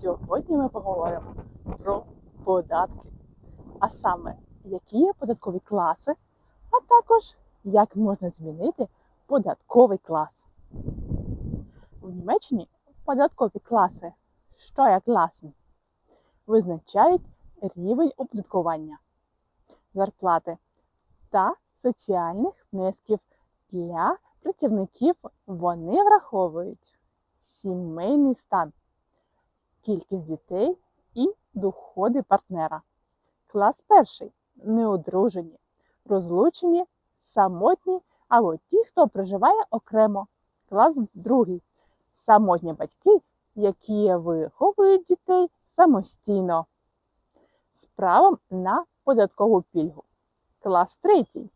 Сьогодні ми поговоримо про податки, а саме, які є податкові класи, а також як можна змінити податковий клас. В Німеччині податкові класи, класом, визначають рівень оподаткування, зарплати та соціальних внесків для працівників. Вони враховують сімейний стан, кількість дітей і доходи партнера. Клас перший неодружені, розлучені, самотні або ті, хто проживає окремо. Клас другий самотні батьки, які виховують дітей самостійно з правом на податкову пільгу. Клас третій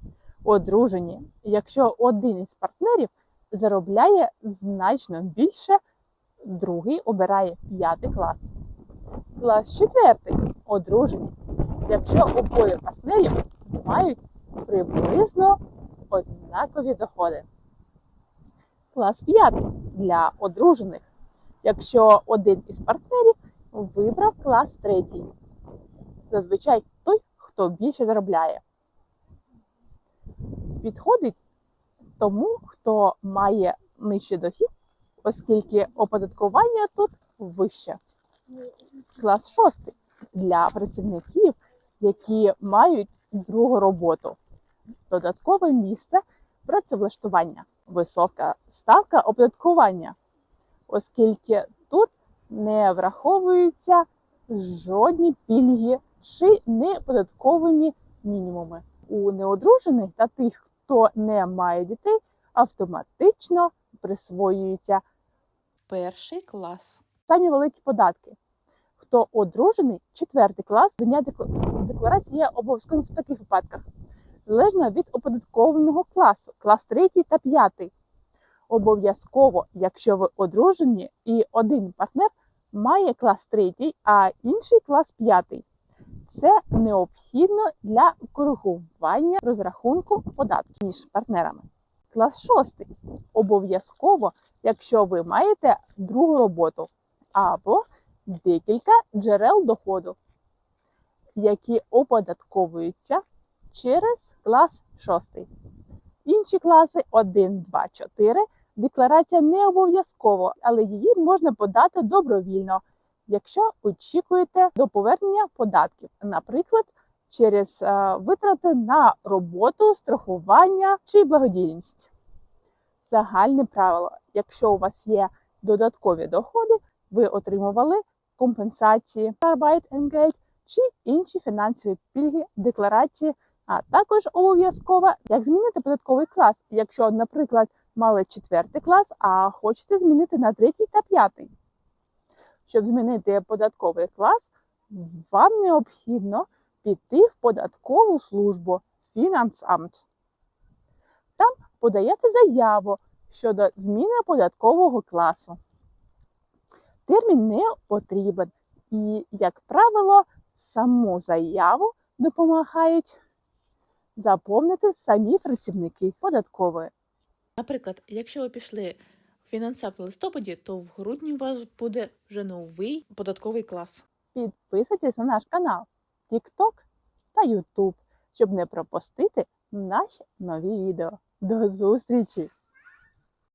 одружені, якщо один із партнерів заробляє значно більше, другий обирає п'ятий клас. Клас четвертий одружені, якщо обоє партнерів мають приблизно однакові доходи. Клас п'ятий для одружених, якщо один із партнерів вибрав клас третій. Зазвичай той, хто більше заробляє. Підходить тому, хто має нижчий дохід, оскільки оподаткування тут вище. Клас шостий для працівників, які мають другу роботу. Додаткове місце працевлаштування, висока ставка оподаткування, оскільки тут не враховуються жодні пільги чи не податковані мінімуми. У неодружених та тих, хто не має дітей, автоматично присвоюється Перший клас. самі великі податки. Хто одружений, четвертий клас, дня декларації є обов'язковим в таких випадках, залежно від оподаткованого класу, клас третій та п'ятий. Обов'язково, якщо ви одружені і один партнер має клас третій, а інший клас п'ятий. Це необхідно для коригування розрахунку податків між партнерами. Клас шостий. Обов'язково, якщо ви маєте другу роботу або декілька джерел доходу, які оподатковуються через клас шостий. Інші класи 1, 2, 4. Декларація не обов'язково, але її можна подати добровільно, якщо очікуєте до повернення податків, наприклад, через е, витрати на роботу, страхування чи благодійність. Загальне правило: якщо у вас є додаткові доходи, ви отримували компенсації Arbeitengeld чи інші фінансові пільги, декларації, а також обов'язково, як змінити податковий клас, якщо, наприклад, мали четвертий клас, а хочете змінити на третій та п'ятий. Щоб змінити податковий клас, вам необхідно піти в податкову службу Finanzamt. Там подаєте заяву щодо зміни податкового класу. Термін не потрібен і, як правило, саму заяву допомагають заповнити самі працівники податкової. Наприклад, якщо ви пішли в фінансап в листопаді, то в грудні у вас буде вже новий податковий клас. Підписуйтесь на наш канал TikTok та YouTube, щоб не пропустити наші нові відео. До зустрічі!